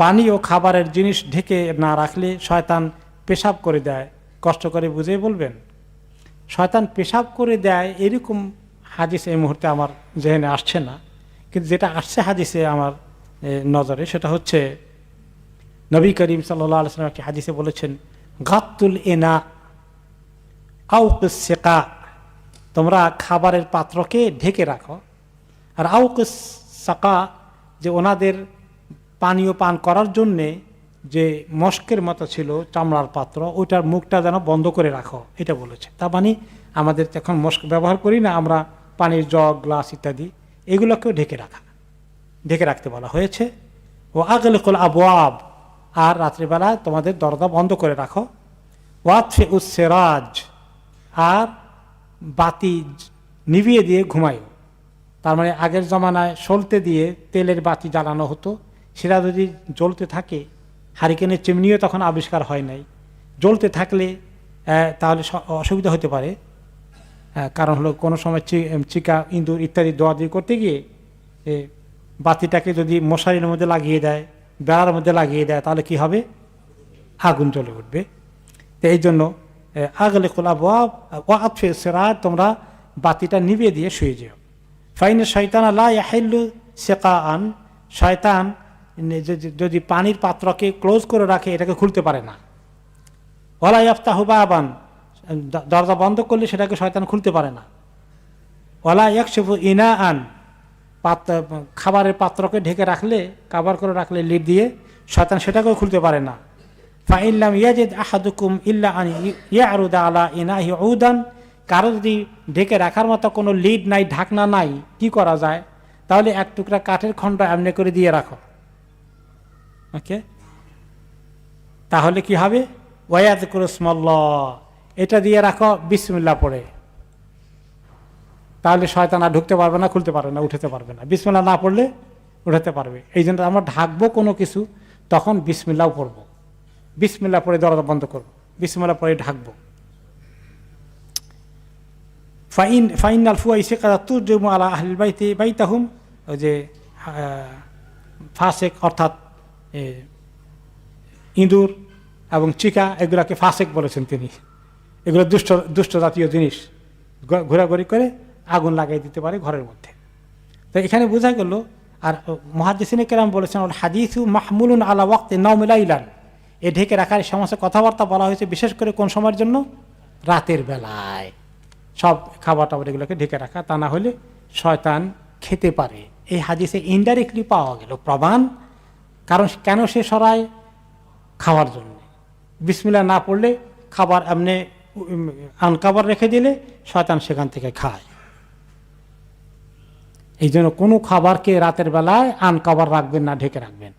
পানি ও খাবারের জিনিস ঢেকে না রাখলে শয়তান পেশাব করে দেয়। কষ্ট করে বুঝে বলবেন। শয়তান পেশাব করে দেয় এরকম হাদিস এই মুহূর্তে আমার জেহেনে আসছে না। কিন্তু যেটা আসছে হাদিসে আমার নজরে সেটা হচ্ছে, নবী করিম আলসালাম একটি হাদিসে বলেছেন, গাত্তুল এনা আউকুস সেকা তোমরা খাবারের পাত্রকে ঢেকে রাখো। আর আউকুস সাকা যে ওনাদের পানীয় পান করার জন্যে যে মস্কের মতো ছিল চামড়ার পাত্র, ওইটার মুখটা যেন বন্ধ করে রাখো, এটা বলেছে। তা মানে আমাদের এখন মস্ক ব্যবহার করি না, আমরা পানির জগ, গ্লাস ইত্যাদি, এগুলোকেও ঢেকে রাখা। ঢেকে রাখতে বলা হয়েছে ও আগলিকুল আবওয়াব আর রাত্রিবেলা তোমাদের দরজা বন্ধ করে রাখো। ওয়াতফে উসেরাজ আর বাতি নিভিয়ে দিয়ে ঘুমায়ও তার মানে আগের জমানায় সলতে দিয়ে তেলের বাতি জ্বালানো হতো সেটা যদি জ্বলতে থাকে, হারিকেনের চিমনিও তখন আবিষ্কার হয় নাই। জ্বলতে থাকলে তাহলে অসুবিধা হতে পারে। কারণ হলো কোনো সময় চিকা, ইঁদুর ইত্যাদি দোয়া দিয়ে করতে গিয়ে বাতিটাকে যদি মশারির মধ্যে লাগিয়ে দেয়, বেড়ার মধ্যে লাগিয়ে দেয়, তাহলে কি হবে? আগুন জ্বলে উঠবে। তো এই জন্য আগলে খোলা ওয়াফে সেরাজ তোমরা বাতিটা নিভিয়ে দিয়ে শুয়ে যেও। ফাইনে শয়তান আল্লাহ ইয়াহিল্লু শেকা আন শয়তান যদি- পানির পাত্রকে ক্লোজ করে রাখে, এটাকে খুলতে পারে না। ওলা ইয়াফতাহ বাবান। দরজা বন্ধ করলে সেটাকে শয়তান খুলতে পারে না। ওলা একশিফু ইনা আন পাত্র খাবারের পাত্রকে ঢেকে রাখলে কাবার করে রাখলে লিড দিয়ে শয়তান সেটাকেও খুলতে পারে না। ফাইল্লাম ইয়াজিদ আহাদুকুম ইল্লা আন ইয়ারুদা আলা ইনাহি উদান। কারও যদি ঢেকে রাখার মতো কোনো লিড নাই, ঢাকনা নাই, কি করা যায়? তাহলে এক টুকরা কাঠের খণ্ড এমনি করে দিয়ে রাখো। ওকে তাহলে কি হবে? ওয়াদ করুসমল্ল এটা দিয়ে রাখো বিসমিল্লা পড়ে। তাহলে শয়তান আর ঢুকতে পারবে না, খুলতে পারবে না, উঠতে পারবে না। বিসমিল্লা না পড়লে উঠাতে পারবে। এই জন্য আমরা ঢাকবো কোনো কিছু, তখন বিসমিল্লাও পড়ব। বিসমিল্লা পরে দরজা বন্ধ করব। বিসমিল্লা পরে ঢাকবো। ফাইন ফাইন আল ফুয়াই সে কাদা তুর আলা আহলিল বাইতে বাইতাহুম। যে ফাসেক, অর্থাৎ ইঁদুর এবং চিকা, এগুলাকে ফাসেক বলেছেন তিনি। এগুলো দুষ্ট দুষ্ট জাতীয় জিনিস। ঘোরাঘুরি করে আগুন লাগাই দিতে পারে ঘরের মধ্যে। তো এখানে বোঝা গেল, আর মহাদিসিনে কেরাম বলেছেন হাদিসু মাহমুলুন আলা ওয়াক্তে নমিলাইলান এ ঢেকে রাখার সমস্ত কথাবার্তা বলা হয়েছে বিশেষ করে কোন সময়ের জন্য? রাতের বেলায়। সব খাবার টাবার এগুলোকে ঢেকে রাখা, তা না হলে শয়তান খেতে পারে। এই হাদিসে ইনডাইরেক্টলি পাওয়া গেল। প্রমাণ কারণ কেন সে সরায়? খাওয়ার জন্য। বিসমিল্লা না পড়লে খাবার এমনি আনকাবার রেখে দিলে শয়তান সেখান থেকে খায়। এই জন্য কোনো খাবারকে রাতের বেলায় আনকাবার রাখবেন না, ঢেকে রাখবেন।